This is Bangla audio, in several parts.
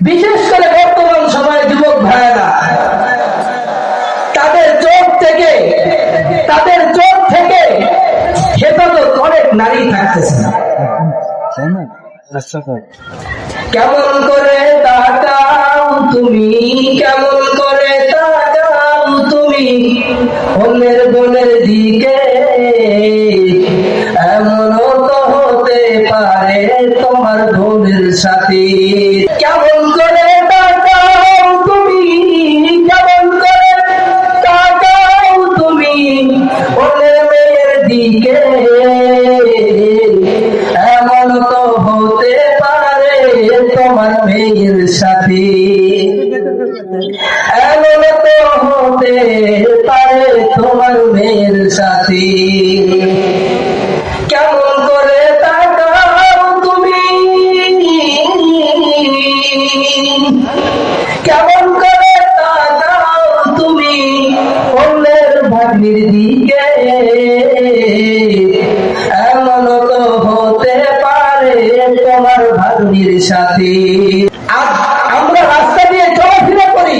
বিশেষ করে বর্তমান সময়ে যুবক ভাইয়েরা, তাদের চোখ থেকে, তাদের চোখ থেকে হেফাজত অনেক নারী থাকতেছে। না কেমন করে তাকাও তুমি, কেমন করে তাকাও তুমি, অন্যের বোনের দিকে তোমার বোনের সাথে। কেমন করে তো হতে পারে তোমার সাথে। কেমন করে তাকাও তুমি অন্যের ভাগ্নির দিকে? এমন তো হতে পারে তোমার ভাগ্নির সাথে। রাস্তা দিয়ে চলাফেরা করি,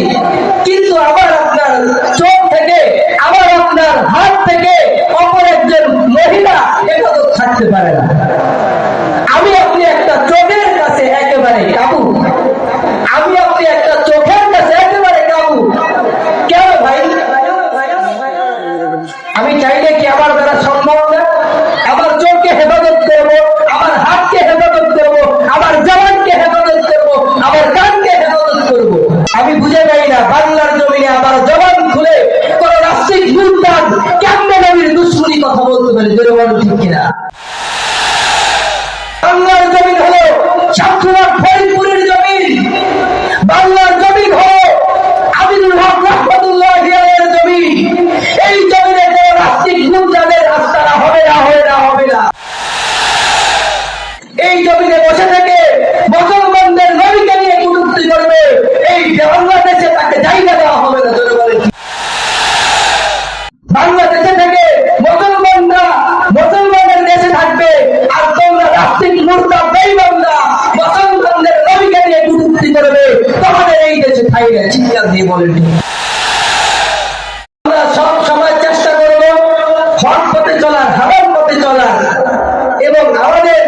কিন্তু আবার আপনার চোখ থেকে, আবার আপনার হাত থেকে অপর একজন মহিলা এটাও থাকতে পারে না। আমার দ্বারা সম্ভব না। আমার চোখকে হেফাজত করব, আমার হাতকে হেফাজত করব, আমার জবানকে হেফাজত করব, আমার কানকে হেফাজত করব। আমি বুঝে পাই না, বাংলার জমিনে আমার জবান খুলে কোন রাষ্ট্রিক মুদ্রান কেমনে নবীর দুশ্মনী কথা বলতে পারে, জোরে ঠিক কিনা? বাংলার জমিন হলো শামসুনাথ ফরিদপুরের জমিন বাংলার জমিন হলো আমিনুল হক রহমতুল্লাহ হিয়ালের জমিন এই জমিনে কোন রাষ্ট্রিক গুঞ্জাদের রাস্তারা হবে না হবে না হবে না এই জমিনে বসে থেকে মুসলমানদের নবীকে নিয়ে কটূক্তি করবে এই বাংলাদেশে তাকে জায়গা দেওয়া হবে না জোরে বলে ঠিক। বাংলাদেশে থেকে মুসলমানরা মুসলমানের দেশে থাকবে, আর তোমরা রাষ্ট্রিক মূর্তা বেইমানরা মুসলমানদের নবীকে নিয়ে কটূক্তি করবে। তোমাদের এই দেশে থাকবে চিৎকার দিয়ে বলেন। আমরা চেষ্টা করব হক পথে চলার হারাম পথে চলার। এবং আমাদের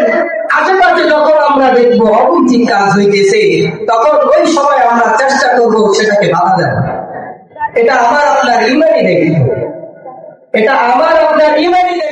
আশেপাশে যখন আমরা দেখব অবৈধিক কাজ হইতেছে, তখন ওই সময় আমরা চেষ্টা করব সেটাকে বাধা দেওয়া। এটা আমার আপনার ইমানই দেখবে এটা আমার আপনার ইমানই দেখবে